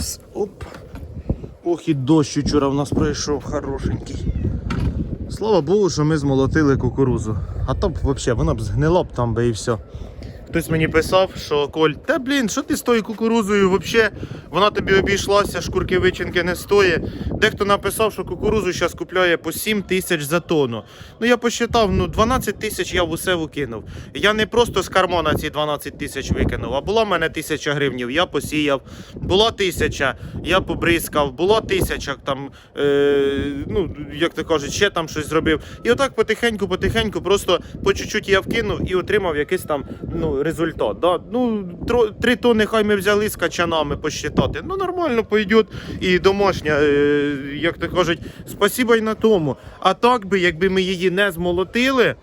Такс, оп. Ох, і дощ вчора в нас пройшов хорошенький. Слава Богу, що ми змолотили кукурузу. А то б взагалі вона б згнила б там би і все. Хтось мені писав, що Коль, та блін, що ти з тою кукурузою взагалі? Вона тобі обійшлася, шкурки вичинки не стоїть. Дехто написав, що кукурузу зараз купляє по 7 тисяч за тонну. Ну я посчитав, ну 12 тисяч я в усе викинув. Я не просто з кармана ці 12 тисяч викинув, а була в мене тисяча гривнів, я посіяв. Була тисяча, я побризкав, була тисяча там, е, ну як то кажуть, ще там щось зробив. І отак потихеньку, потихеньку, просто по чуть-чуть я вкинув і отримав якийсь там ну, результат. Да? Ну, тро- три тонни хай ми взяли з качанами посчитати. Ну нормально пойдет і домашня, е, як то кажуть, спасіба й на тому. А так би, якби ми її не змолотили.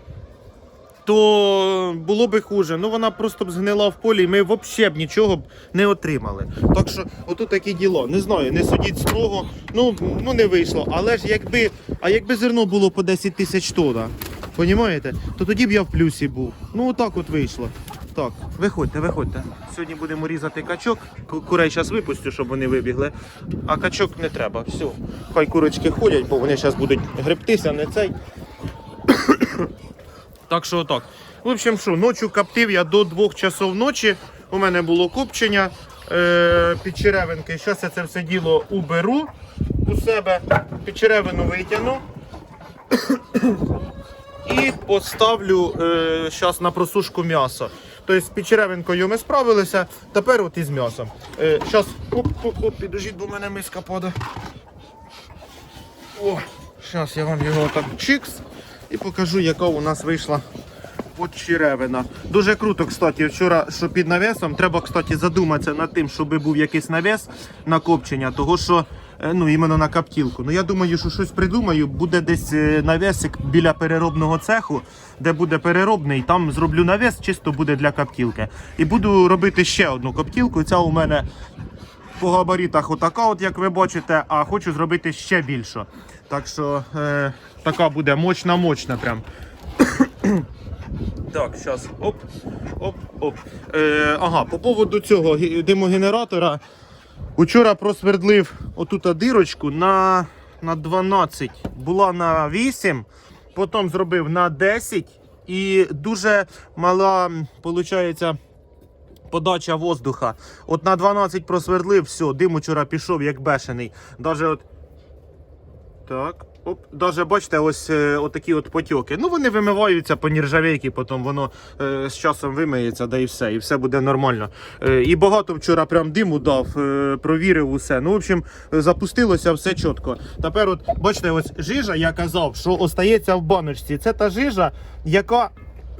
То було би хуже. Ну вона просто б згнила в полі, і ми взагалі б нічого б не отримали. Так що, отут такі діло. Не знаю, не судіть строго. Ну, ну не вийшло. Але ж якби, а якби зерно було по 10 тисяч тонн, понімаєте, то тоді б я в плюсі був. Ну отак от вийшло. Так, виходьте, виходьте. Сьогодні будемо різати качок. Курей зараз випустю, щоб вони вибігли. А качок не треба. Все. Хай курочки ходять, бо вони зараз будуть гребтися, не цей. Так що отак. В общем, що, ночі коптив я до 2 часов ночі. У мене було копчення е, під черевинки. Зараз я це все діло уберу у себе. Під черевину витягну. І поставлю е, на просушку м'ясо. Тобто з підчеревинкою ми справилися, тепер от із м'ясом. Е, зараз, оп, оп, оп, підожіть, бо в мене миска падає. О, зараз я вам його так чикс і покажу, яка у нас вийшла подчеревина. Дуже круто, кстати, вчора, що під навесом, треба, кстати, задуматися над тим, щоб був якийсь навес на копчення, того що. Е, Ну, іменно на каптілку. Ну я думаю, що щось придумаю. Буде десь е, навесик біля переробного цеху, де буде переробний. Там зроблю навес, чисто буде для каптілки. І буду робити ще одну коптілку. Ця у мене по габаритах отака, от як ви бачите, а хочу зробити ще більше. Так що е, така буде мощна прям. Так, зараз. Оп, оп, оп. Е, ага, по поводу цього димогенератора. Учора просвердлив отут дирочку на, на 12, була на 8, потім зробив на 10 і дуже мала, виходить, подача воздуха. От на 12 просвердлив, все, дим учора пішов як бешений. Даже от. Так. Оп, даже бачите, ось е, отакі от потьоки. Ну вони вимиваються по нержавейки, потім воно е, з часом вимиється, да і все, і все буде нормально. Е, і багато вчора прям диму дав, е, провірив усе. Ну, в общем, запустилося все чітко. Тепер, от бачите, ось жижа, я казав, що остається в баночці. Це та жижа, яка.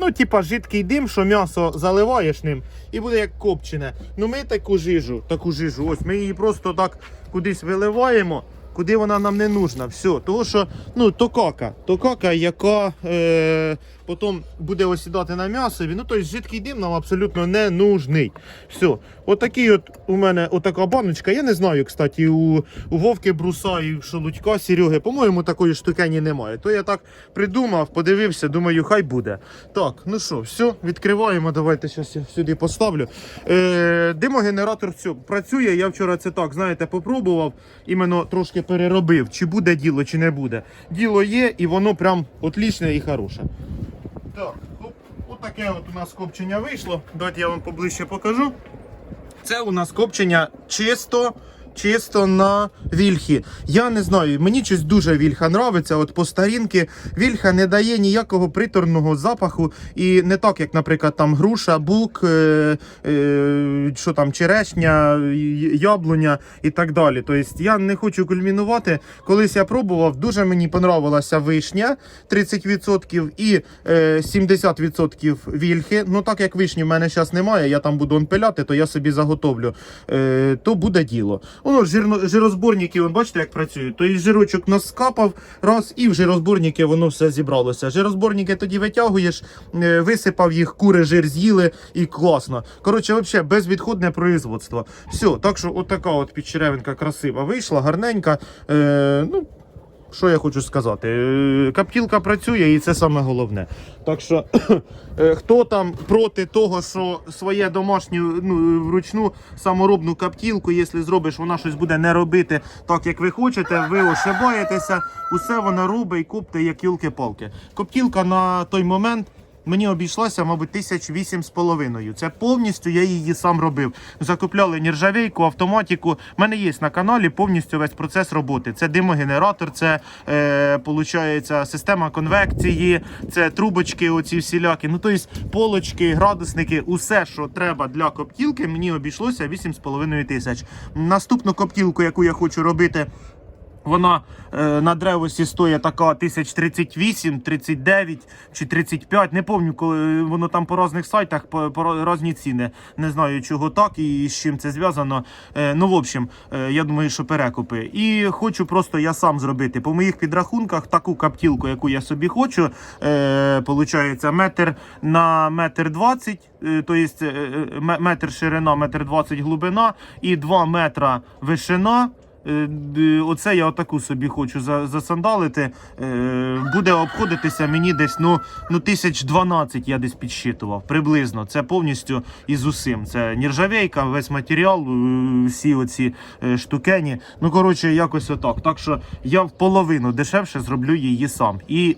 Ну, типа жидкий дим, що м'ясо заливаєш ним і буде як копчене. Ну ми таку жижу, таку жижу, ось ми її просто так кудись виливаємо, куди вона нам не нужна. Все. Тому що ну, токака, токака, яка е, потім буде осідати на м'ясові. Ну, тобто жидкий дим нам абсолютно не нужний. Все. Отакий от у мене отака баночка. Я не знаю, кстати, у, у Вовки Бруса і у Шелудька Сереги, по-моєму, такої штукені немає. То я так придумав, подивився, думаю, хай буде. Так, ну що, все, відкриваємо. Давайте зараз я сюди поставлю. Е, димогенератор все, працює. Я вчора це так, знаєте, попробував, іменно трошки переробив, чи буде діло, чи не буде. Діло є, і воно прям отлічне і хороше. Так, отаке от у нас копчення вийшло. Давайте я вам поближче покажу. Це у нас копчення чисто. Чисто на вільхі. Я не знаю, мені щось дуже вільха нравиться. От по старінки вільха не дає ніякого приторного запаху. І не так, як, наприклад, там груша, бук, е, е, що там, черешня, яблуня і так далі. Тобто я не хочу кульмінувати. Колись я пробував, дуже мені понравилася вишня 30% і е, 70% вільхи. Ну так як вишні в мене зараз немає, я там буду пиляти, то я собі заготовлю. Е, то буде діло. Воно жирозборники, ви бачите, як працюють. Тобто жирочок наскапав раз, і в жирозборники воно все зібралося. Жирозборники тоді витягуєш, е, висипав їх, кури жир з'їли і класно. Коротше, взагалі безвідходне производство. Все, так що отака от підчеревинка красива вийшла, гарненька. Е, ну, що я хочу сказати? Е, Каптілка працює і це саме головне. Так що е, хто там проти того, що своє домашню ну, вручну саморобну каптілку, якщо зробиш, вона щось буде не робити так, як ви хочете, ви ошибаєтеся, усе вона робить і купте як юлки-палки. Коптілка на той момент. Мені обійшлася, мабуть, тисяч вісім з половиною. Це повністю я її сам робив. Закупляли нержавейку, автоматику. У мене є на каналі повністю весь процес роботи. Це димогенератор, це е, система конвекції, це трубочки, оці всілякі. Ну тобто полочки, градусники, усе, що треба для коптілки, мені обійшлося 8,5 тисяч. Наступну коптілку, яку я хочу робити. Вона е, на древосі стоїть така 1038, 39 чи 35. Не пам'ятаю, коли воно там по різних сайтах по, по різні ціни. Не знаю, чого так і з чим це зв'язано. Е, ну, в общем, е, я думаю, що перекупи. І хочу просто я сам зробити. По моїх підрахунках таку каптілку, яку я собі хочу, е, получається метр на метр двадцять. е, То є метр ширина, метр двадцять глибина і 2 метра вишина. Е, Оце я отаку собі хочу за- засандалити. Е, Буде обходитися мені десь ну, ну тисяч 12 я десь підсчитував. Приблизно. Це повністю із усім. Це нержавейка, весь матеріал, е, всі оці штукені. Ну, коротше, якось отак. Так що я в половину дешевше зроблю її сам. І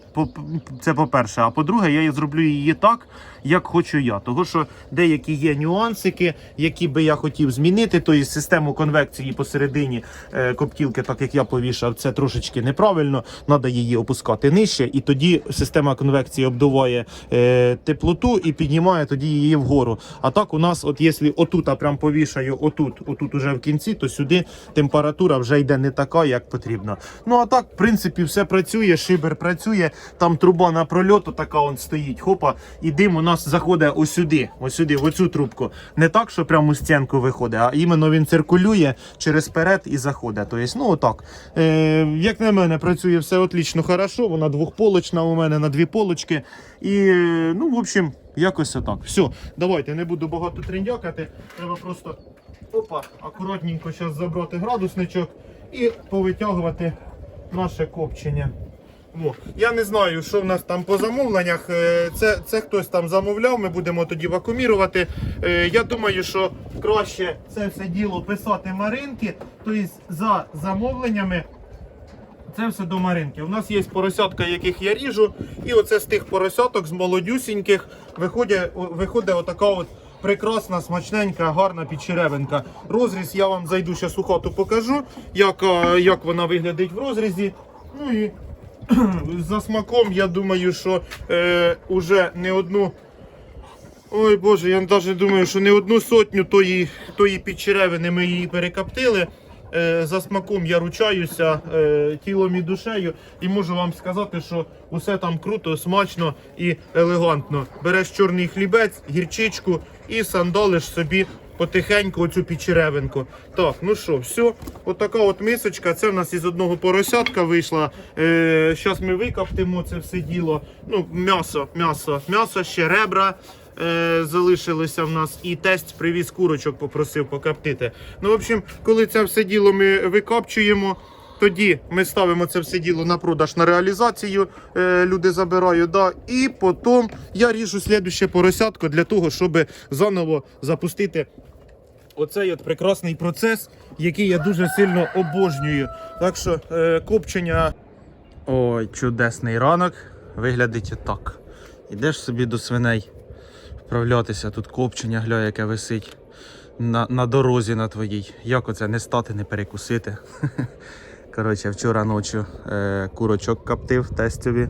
це по-перше. А по-друге, я зроблю її так, як хочу я. Того що деякі є нюансики, які би я хотів змінити. то Тобто систему конвекції посередині коптілки, так як я повішав, це трошечки неправильно. Треба її опускати нижче, і тоді система конвекції обдуває е, теплоту і піднімає тоді її вгору. А так у нас, от якщо отут я прям повішаю, отут, отут уже в кінці, то сюди температура вже йде не така, як потрібно. Ну а так, в принципі, все працює, шибер працює, там труба на прольоту така он стоїть. Хопа, і дим у нас заходить ось сюди, ось сюди, в оцю трубку. Не так, що прямо у стінку виходить, а іменно він циркулює через перед і заходить. Тобто, ну отак. Е, як на мене, працює все отлічно, хорошо. Вона двохполочна у мене на дві полочки. І, е, ну, в общем, якось отак. Все, давайте, не буду багато триндякати. Треба просто опа, акуратненько зараз забрати градусничок і повитягувати наше копчення. Я не знаю, що в нас там по замовленнях. Е, Це, це хтось там замовляв, ми будемо тоді вакуумірувати. Е, Я думаю, що краще це все діло писати Маринки, тобто за замовленнями. Це все до Маринки. У нас є поросятка, яких я ріжу, і оце з тих поросяток, з молодюсіньких, виходить, виходить отака от прекрасна, смачненька, гарна підчеревинка. Розріз я вам зайду зараз у хату покажу, як, е, як вона виглядить в розрізі. Ну і за смаком, я думаю, що е, уже не одну. Ой Боже, я навіть думаю, що не одну сотню тої, тої підчеревини ми її перекоптили. Е, за смаком я ручаюся е, тілом і душею, і можу вам сказати, що усе там круто, смачно і елегантно. Береш чорний хлібець, гірчичку і сандалиш собі потихеньку оцю підчеревинку. Так, ну що, все, отака от мисочка. Це в нас із одного поросятка вийшла. Е, Зараз ми викоптимо це все діло. Ну, м'ясо, м'ясо, м'ясо, ще ребра е, залишилося в нас, і тесть привіз курочок, попросив покоптити. Ну, в общем, коли це все діло ми викопчуємо. Тоді ми ставимо це все діло на продаж на реалізацію. Е, люди забирають, да, і потім я ріжу слідуще поросятко для того, щоб заново запустити оцей от прекрасний процес, який я дуже сильно обожнюю. Так що е, копчення. Ой, чудесний ранок. Виглядить отак. Ідеш собі до свиней вправлятися, тут копчення, гля, яке висить на, на дорозі на твоїй. Як оце не стати, не перекусити. Коротше, вчора ночі е, курочок коптив тестові,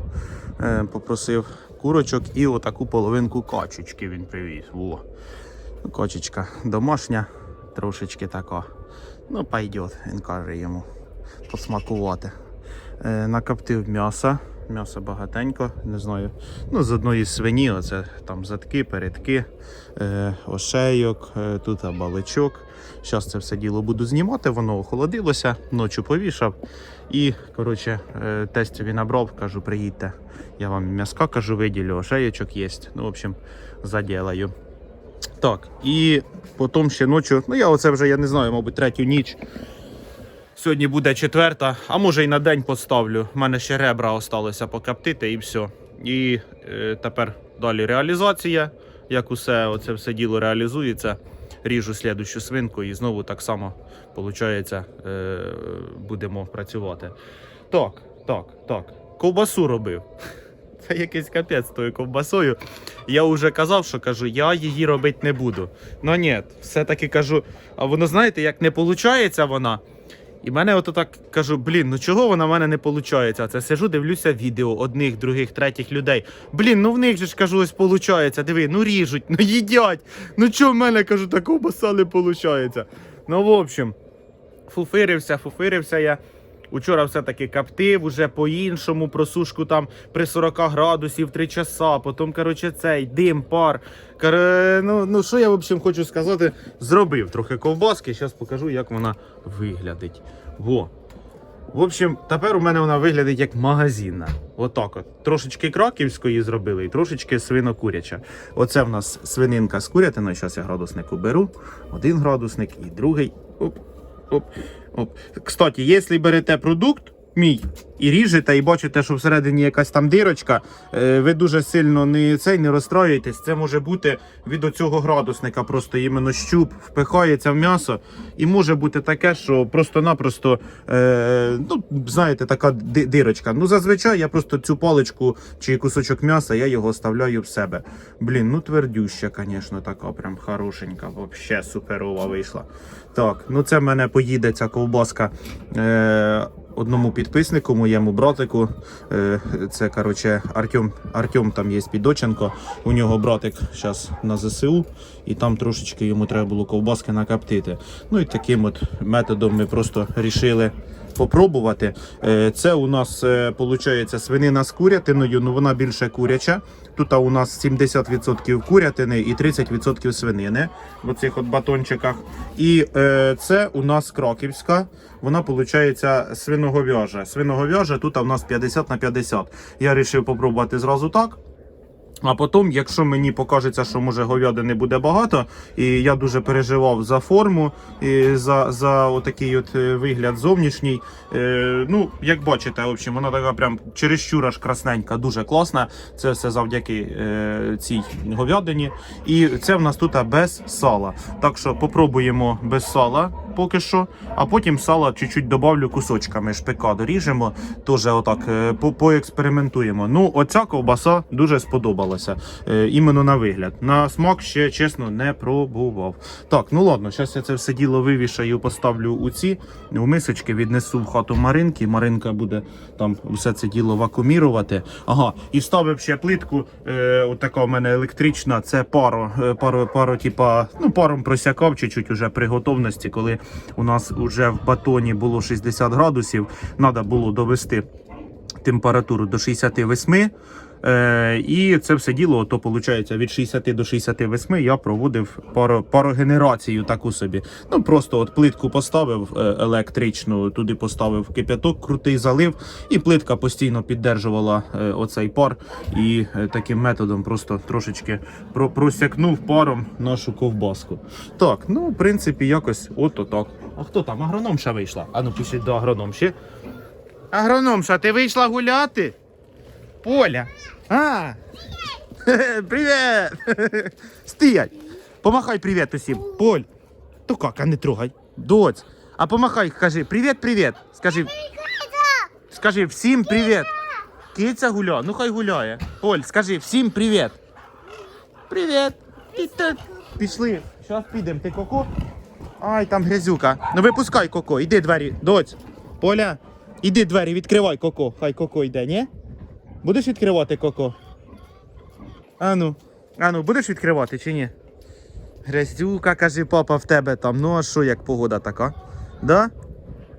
е, попросив курочок і отаку половинку качечки він привіз. Во. Качечка домашня, трошечки така. Ну, пойдет, він каже йому посмакувати. Е, накоптив м'яса. М'яса багатенько, не знаю. Ну, з одної свині, оце там задки, передки, е, ошейок, е, тут баличок. Зараз це все діло буду знімати, воно охолодилося, ночі повішав. І, коротше, е, тестові набрав, кажу, приїдьте. Я вам м'яска кажу, виділю, ошейочок є. Ну, в общем, заділаю. Так, і потім ще ночі, ну я оце вже, я не знаю, мабуть, третю ніч Сьогодні буде четверта, а може й на день поставлю. У мене ще ребра осталося покоптити і все. І е, тепер далі реалізація. Як усе оце все діло реалізується. Ріжу слідущу свинку і знову так само, виходить, е, будемо працювати. Так, так, так. Ковбасу робив. Це якийсь капець з тою ковбасою. Я вже казав, що кажу, я її робити не буду. Ну ні, все-таки кажу, а воно знаєте, як не виходить вона. І мене ото так кажу, блін, ну чого вона в мене не виходить? Це сижу, дивлюся відео одних, других, третіх людей. Блін, ну в них же ж кажу, ось виходить. Диви, ну ріжуть, ну їдять. Ну чого в мене кажу, та ковбаса не виходить? Ну, в общем, фуфирився, фуфирився я. Учора все-таки каптив, уже по-іншому, просушку там при 40 градусів 3 часа, потім, коротше, цей дим, пар. Кар... Ну, ну, що я, в общем, хочу сказати, зробив трохи ковбаски, зараз покажу, як вона виглядить. Во. В общем, тепер у мене вона виглядить як магазинна. Отак от. Трошечки краківської зробили і трошечки свинокуряча. Оце в нас свининка з курятиною. Зараз я градусник уберу. Один градусник і другий. Оп, оп. Кстати, якщо берете продукт мій і ріжете, і бачите, що всередині якась там дирочка, е, ви дуже сильно не цей не розстроюєтесь. Це може бути від оцього градусника, просто іменно щуп впихається в м'ясо. І може бути таке, що просто-напросто, е, ну, знаєте, така дирочка. Ну, зазвичай я просто цю паличку чи кусочок м'яса, я його оставляю в себе. Блін, ну твердюща, звісно, така прям хорошенька, вообще суперова вийшла. Так, ну це в мене поїде ця ковбаска. Е, Одному підписнику, моєму братику, е, це коротше Артем, Артем там є Підоченко. У нього братик зараз на ЗСУ, і там трошечки йому треба було ковбаски накоптити. Ну і таким от методом ми просто рішили попробувати. Е, Це у нас виходить свинина з курятиною, ну вона більше куряча. Тут у нас 70% курятини і 30% свинини в оцих от батончиках. І е, це у нас краківська. Вона виходить свиноговяжа. Свиноговяжа тут у нас 50 на 50. Я вирішив попробувати зразу так. А потім, якщо мені покажеться, що може говядини буде багато, і я дуже переживав за форму, і за, за отакий от е, вигляд зовнішній. Е, ну, як бачите, в общем, вона така прям чересчур аж красненька, дуже класна. Це все завдяки е, цій говядині. І це в нас тут без сала. Так що попробуємо без сала поки що, а потім сала чуть-чуть добавлю кусочками. Шпика доріжемо, теж отак е, поекспериментуємо. Ну, оця ковбаса дуже сподобалася. Е, іменно на вигляд. На смак ще чесно не пробував. Так, ну ладно, зараз я це все діло вивішаю, поставлю у ці у мисочки, віднесу в хату Маринки. Маринка буде там все це діло вакуумірувати. Ага, і вставив ще плитку. Е, отака у мене електрична. Це паро, е, паро, паро, типа, ну паром просякав чуть-чуть уже при готовності, коли у нас вже в батоні було 60 градусів. Треба було довести температуру до 68. Е, і це все діло, то виходить від 60 до 68 я проводив паро, парогенерацію таку собі. Ну просто от плитку поставив е, електричну, туди поставив кип'яток, крутий залив, і плитка постійно піддержувала е, оцей пар. І е, таким методом просто трошечки про, просякнув паром нашу ковбаску. Так, ну в принципі, якось ото так. А хто там? Агрономша вийшла? А ну пишіть до агрономші. Агрономша, ти вийшла гуляти? Поля. А. Привіт! Стоять! Помахай привіт усім. Поль. То как, а не трогай. Доць. А помахай, кажи привіт, привіт. Скажи. Скажи всім привіт. Киця гуля, ну хай гуляє. Поль, скажи всім привіт. Привіт. Пішли. Зараз підемо. Ти коко? Ай, там грязюка. Ну випускай коко, іди двері. Доць. Поля, іди двері, відкривай коко. Хай коко йде, ні? Будеш відкривати коко? Ану, ану, будеш відкривати чи ні? Грязюка, каже папа в тебе там. Ну а що як погода така? Да?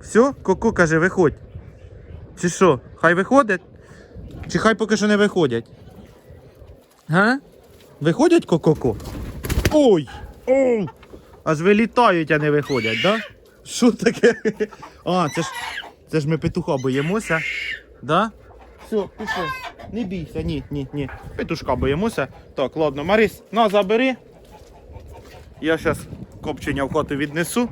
Все, коко каже, виходь. Чи що? Хай виходять? Чи хай поки що не виходять? Га? Виходять коко? Ой! Оу! Аж вилітають, а не виходять, да? Що таке? А, це ж, це ж ми петуха боїмося. Да? Все, пішли. Не бійся, ні, ні, ні. Петушка боїмося. Так, ладно, Марис, на, забери. Я зараз копчення в хату віднесу.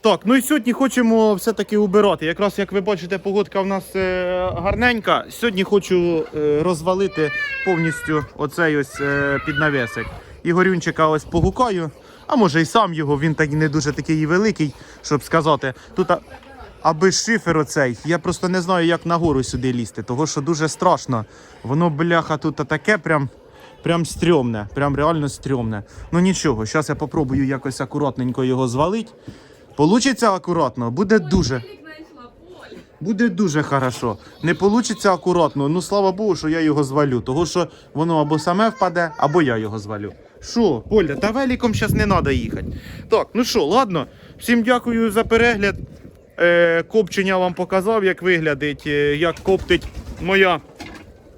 Так, ну і сьогодні хочемо все-таки убирати. Якраз як ви бачите, погодка в нас е, гарненька. Сьогодні хочу е, розвалити повністю оцей ось е, піднавесик. Ігорюнчика ось погукаю, а може і сам його, він так не дуже такий великий, щоб сказати. Тут аби шифер оцей, я просто не знаю, як нагору сюди лізти, того що дуже страшно. Воно, бляха, тут таке прям. Прям стрьомне, прям реально стрьомне. Ну нічого, зараз я попробую якось акуратненько його звалити. Получиться акуратно, буде дуже. Буде дуже хорошо. Не получиться акуратно. Ну слава Богу, що я його звалю. Того що воно або саме впаде, або я його звалю. Що, Поля, та великом зараз не треба їхати. Так, ну що, ладно. Всім дякую за перегляд. Е, копчення вам показав, як виглядить, е, як коптить моя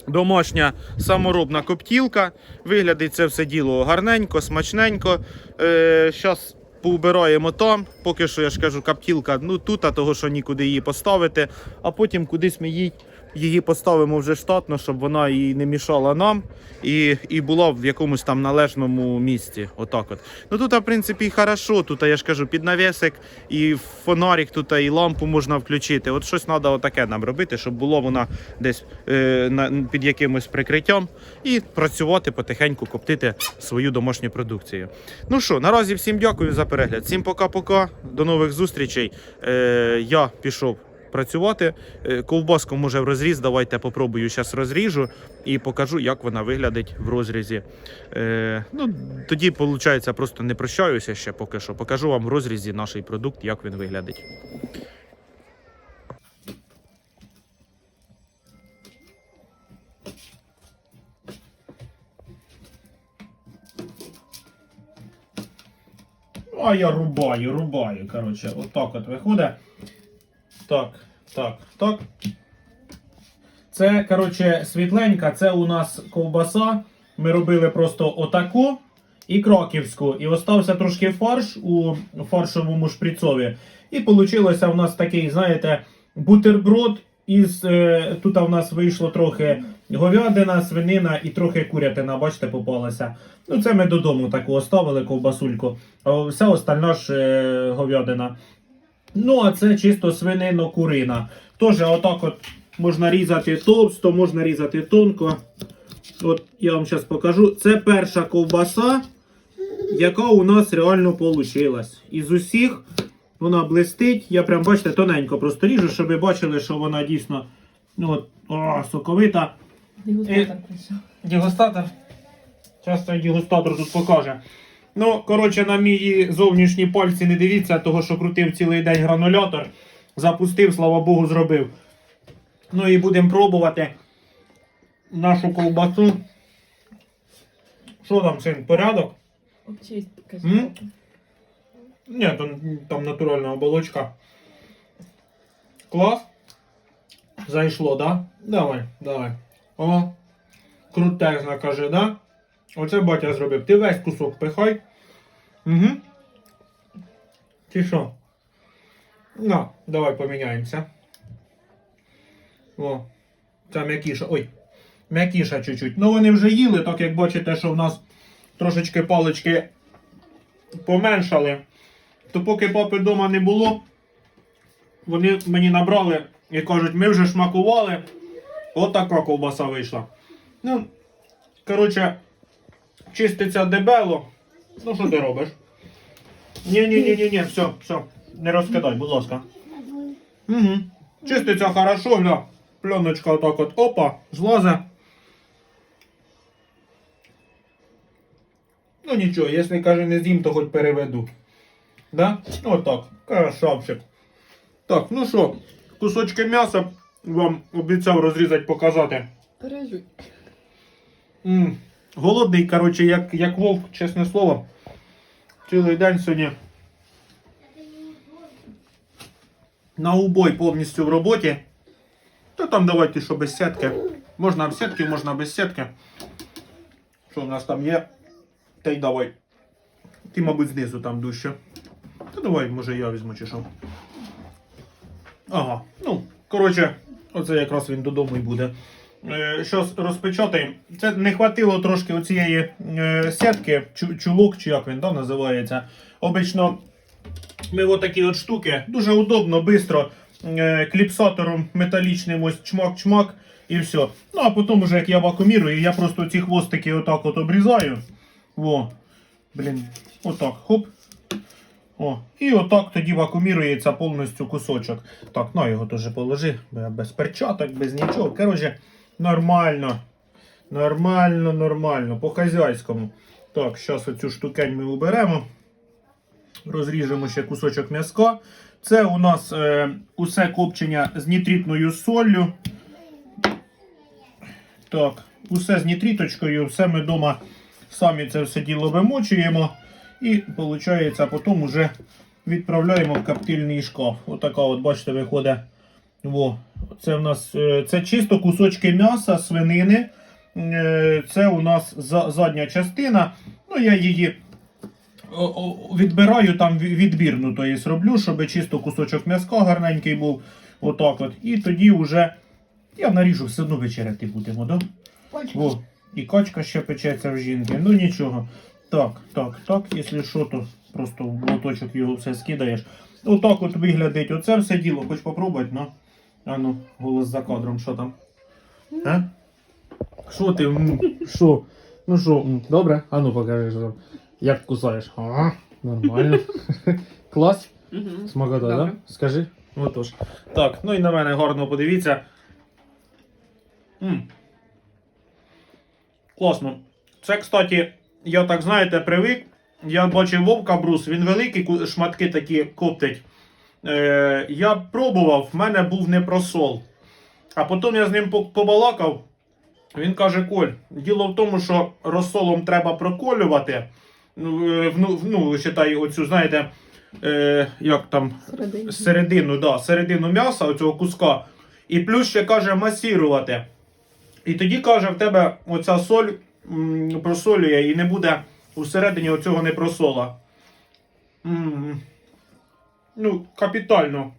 домашня саморобна коптілка. Виглядить це все діло гарненько, смачненько. Е, Зараз поубираємо там. Поки що я ж кажу, коптілка ну тут, а того, що нікуди її поставити. А потім кудись ми їй її поставимо вже штатно, щоб вона і не мішала нам і, і була в якомусь там належному місці. Отак от. Ну тут, в принципі, і хорошо. Тут я ж кажу, під навісик і фонарик, тут і лампу можна включити. От щось треба отаке нам робити, щоб було вона десь е, під якимось прикриттям і працювати потихеньку, коптити свою домашню продукцію. Ну що, наразі всім дякую за перегляд. Всім пока-пока. До нових зустрічей. Е, я пішов працювати. Е, Ковбаску може в розріз. Давайте попробую зараз розріжу і покажу, як вона виглядить в розрізі. Е, ну, тоді, виходить, просто не прощаюся ще поки що. Покажу вам в розрізі наш продукт, як він виглядить. А я рубаю, рубаю. Коротше, отак от виходить. Так, так, так. Це, коротше, світленька, це у нас ковбаса. Ми робили просто отаку і кроківську. І остався трошки фарш у фаршовому шприцові. І вийшло у нас такий, знаєте, бутерброд. Із, е, тут у нас вийшло трохи говядина, свинина і трохи курятина, бачите, попалася. Ну, це ми додому таку оставили ковбасульку. А вся остальна ж е, говядина. Ну, а це чисто свинино-курина. Теж отак от можна різати товсто, можна різати тонко. От я вам зараз покажу. Це перша ковбаса, яка у нас реально вийшла. Із усіх вона блистить. Я прям, бачите, тоненько просто ріжу, щоб ви бачили, що вона дійсно ну, от, о, соковита. Дегустатор прийшов. Дегустатор. Цей дегустатор тут покаже. Ну, коротше, на мої зовнішні пальці не дивіться, того що крутив цілий день гранулятор. Запустив, слава Богу, зробив. Ну і будемо пробувати нашу ковбасу. Що там, син, порядок? М? Ні, там, там натуральна оболочка. Клас. Зайшло, да? Давай, давай. О, крутезна, каже, да? Оце батя зробив. Ти весь кусок пихай. Угу. Чи що? На, давай поміняємося. О, це м'якіша. Ой, м'якіша чуть-чуть. Ну вони вже їли, так як бачите, що в нас трошечки палички поменшали. То поки папи вдома не було, вони мені набрали і кажуть, ми вже шмакували. От така ковбаса вийшла. Ну, коротше, чиститься дебело. Ну, що ти робиш? Ні-ні-ні-ні, все, все, не розкидай, будь ласка. Угу. Чиститься хорошо, гля. Пленочка отак от опа, злазе. Ну нічого, якщо каже не з'їм, то хоч переведу. Да? Отак. Красавчик. Так, ну що, кусочки м'яса вам обіцяв розрізати, показати. Пережуй. Голодний, коротше, як, як вовк, чесне слово. Цілий день сьогодні. На убой повністю в роботі. То там давайте, що без сітки. Можна в сітки, можна без сітки. Що в нас там є? Та й давай. Ти, мабуть, знизу там дужче. Та давай, може я візьму чи що. Ага, ну, коротше, оце якраз він додому і буде. Е, Щось розпечатаємо. Це не хватило трошки оцієї е, сітки, чулок, чи як він да, називається. Обично ми отакі от штуки. Дуже удобно, швидко. Кліпсатором металічним ось чмак-чмак і все. Ну а потім, уже як я вакуумірую, я просто ці хвостики отак от обрізаю. Во. Блін, отак, хоп. О, і отак тоді вакуумірується повністю кусочок. Так, на його теж положи, без перчаток, без нічого. Коротше, нормально. Нормально, нормально, по-хазяйському. Так, зараз оцю штукень ми уберемо. Розріжемо ще кусочок м'язка. Це у нас е, усе копчення з нітритною соллю. Так, усе з нітріточкою, все ми вдома самі це все діло вимочуємо. І виходить, потім вже відправляємо в коптильний шкаф. Отака, от, бачите, виходить. Во. Це у нас е, це чисто кусочки м'яса, свинини. Е, Це у нас задня частина. Ну, я її відбираю там відбірну, то є роблю, щоб чисто кусочок м'яска гарненький був. Отак от. І тоді вже я наріжу, все одно вечеряти будемо, да? О, і качка ще печеться в жінки. Ну нічого. Так, так, так, якщо що, то просто в лоточок його все скидаєш. Отак от виглядить оце все діло. Хоч попробувати, ну. А ну, голос за кадром, що там? А? Що ти? м, Що? Ну що, м, добре? А ну покажи, що там. Як кусаєш? Ага, нормально. Клас. Смакота, Добре. да? Скажи. Отож. Так, ну і на мене гарно подивіться. м Класно. Це, кстати, я так знаєте, привик. Я бачив вовка брус, він великі ку- шматки такі коптить. Е, я пробував, в мене був не просол. А потім я з ним побалакав. Він каже: Коль, діло в тому, що розсолом треба проколювати. Ну, е, ну, считай, оцю, знаєте, е, як там, Середині. середину, да, середину м'яса, оцього куска. І плюс ще каже масірувати. І тоді каже, в тебе оця соль м, просолює і не буде усередині оцього не просола. М, Ну, капітально.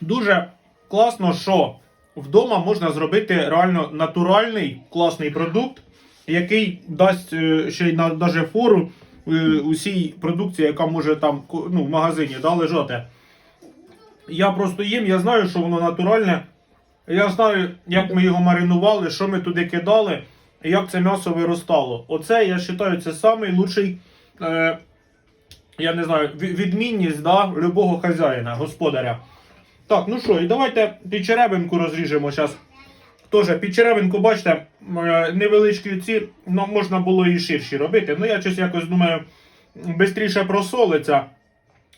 Дуже класно, що вдома можна зробити реально натуральний класний продукт, який дасть е, ще й на даже фору е, усій продукції, яка може там ну, в магазині да, лежати. Я просто їм, я знаю, що воно натуральне. Я знаю, як ми його маринували, що ми туди кидали, і як це м'ясо виростало. Оце, я вважаю, це найкращий, я не знаю, відмінність да, любого хазяїна, господаря. Так, ну що, і давайте підчеревинку розріжемо зараз. Теж підчеревинку, бачите, е, невеличкі ці, ну, можна було і ширші робити. Ну, я щось якось думаю, швидше просолиться,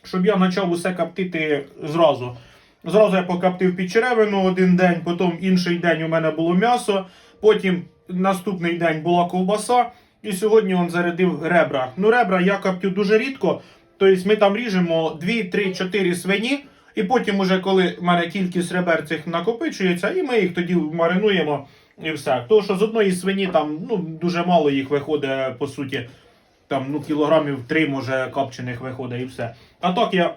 щоб я почав усе коптити зразу. Зразу я покоптив підчеревину один день, потім інший день у мене було м'ясо, потім наступний день була ковбаса, і сьогодні він зарядив ребра. Ну, ребра я коптю дуже рідко, тобто ми там ріжемо 2, 3, 4 свині, і потім, уже коли в мене кількість ребер цих накопичується, і ми їх тоді маринуємо і все. Тому що з одної свині там ну, дуже мало їх виходить, по суті, там ну, кілограмів 3 може копчених виходить і все. А так я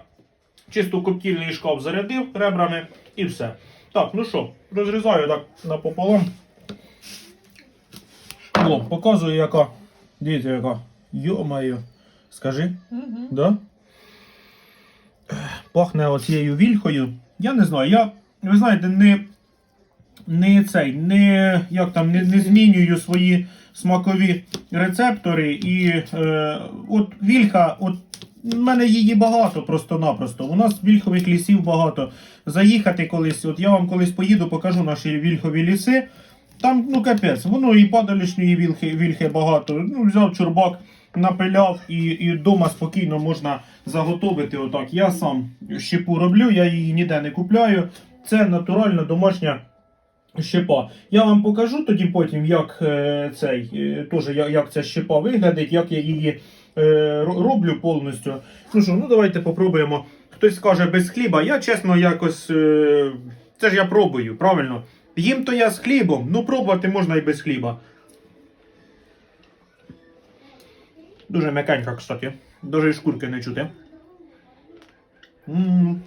чисто коптільний шкаф зарядив ребрами і все. Так, ну що, розрізаю так напополам. О, показую, яка. Дивіться, яка. Йо-моє. Скажи, Угу. да? Пахне оцією вільхою. Я не знаю, я, ви знаєте, не, не цей, не, як там, не, не змінюю свої смакові рецептори. І е, от вільха, от в мене її багато просто-напросто. У нас вільхових лісів багато. Заїхати колись, от я вам колись поїду, покажу наші вільхові ліси. Там, ну капець, воно і падалішньої вільхи, вільхи багато. Ну, взяв чурбак, напиляв і, і вдома спокійно можна заготовити. Отак. Я сам щепу роблю, я її ніде не купляю. Це натуральна домашня щепа. Я вам покажу тоді потім, як е, цей, е, теж, як, як ця щепа виглядить, як я її е, роблю повністю. Ну що, ну давайте попробуємо. Хтось скаже без хліба. Я чесно якось. Е, це ж я пробую, правильно? Їм то я з хлібом, ну пробувати можна і без хліба. Дуже м'якенька, кстати. Дуже і шкурки не чути. М.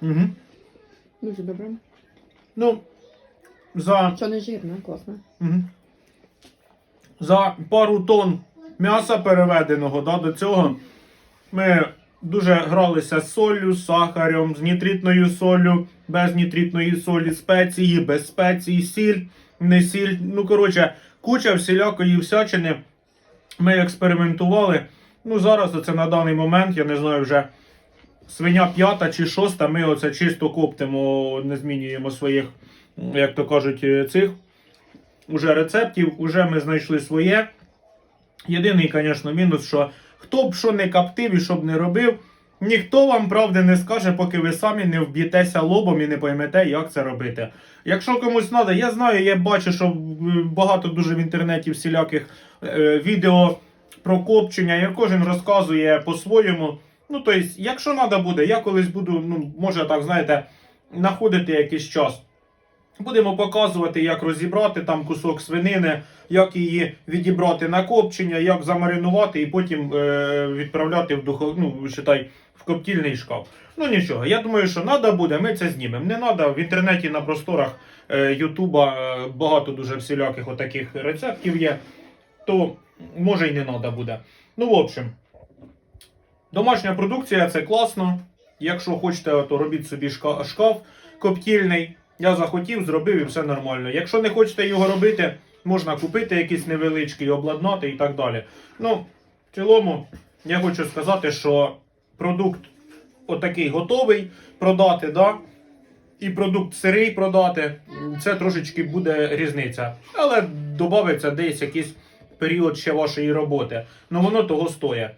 Угу. Дуже добре. Ну, за. Що не жирно, класно. Угу. за пару тонн м'яса переведеного да, до цього ми дуже гралися з солью, з сахарем, з нітритною солью, без нітритної солі, спеції, без спеції, сіль, не сіль. Ну, коротше, куча всілякої всячини. Ми експериментували. Ну, зараз оце на даний момент, я не знаю, вже свиня п'ята чи шоста, ми оце чисто коптимо, не змінюємо своїх, як то кажуть, е, цих уже рецептів, уже ми знайшли своє. Єдиний, звісно, мінус, що хто б що не коптив і що б не робив, ніхто вам правди не скаже, поки ви самі не вб'єтеся лобом і не поймете, як це робити. Якщо комусь треба, я знаю, я бачу, що е, багато дуже в інтернеті всіляких е, відео про копчення, і кожен розказує по-своєму. Ну, тобто, якщо треба буде, я колись буду, ну, може так, знаєте, знаходити якийсь час. Будемо показувати, як розібрати там кусок свинини, як її відібрати на копчення, як замаринувати і потім е, відправляти в духов... ну, считай, в коптільний шкаф. Ну нічого, я думаю, що треба буде, ми це знімемо. Не треба в інтернеті на просторах е, Ютуба е, багато дуже всіляких отаких рецептів є, то може й не треба буде. Ну, в общем, домашня продукція це класно. Якщо хочете, то робіть собі шка- шкаф коптільний. Я захотів, зробив і все нормально. Якщо не хочете його робити, можна купити якийсь невеличкий, обладнати і так далі. Ну, в цілому, я хочу сказати, що продукт отакий готовий продати, да? і продукт сирий продати, це трошечки буде різниця. Але додається десь якийсь період ще вашої роботи. Ну воно того стоїть.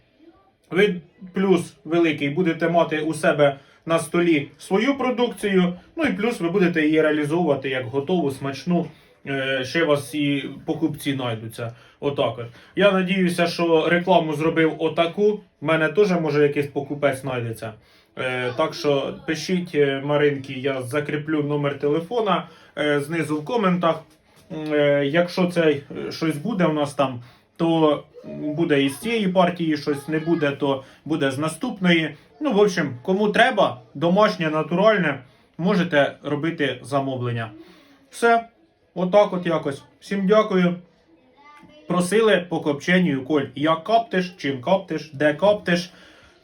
Ви плюс великий будете мати у себе на столі свою продукцію, ну і плюс ви будете її реалізовувати як готову, смачну. Е, Ще вас і покупці знайдуться. Отак от. Я надіюся, що рекламу зробив отаку. У мене теж може якийсь покупець знайдеться. Е, Так що пишіть е, Маринки, я закріплю номер телефона знизу в коментах. Якщо це щось буде у нас там, то буде із цієї партії щось не буде, то буде з наступної. Ну, в общем, кому треба, домашнє, натуральне, можете робити замовлення. Все, отак от якось. Всім дякую. Просили по копченню, Коль, як каптиш, чим каптиш, де каптиш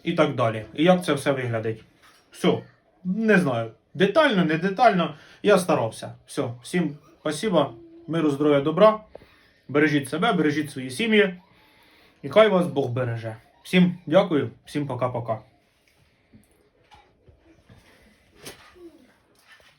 і так далі. І як це все виглядить. Все, не знаю. Детально, не детально. Я старався. Все, всім спасибо, миру, здоров'я, добра. Бережіть себе, бережіть свої сім'ї. І хай вас Бог береже. Всім дякую, всім пока-пока.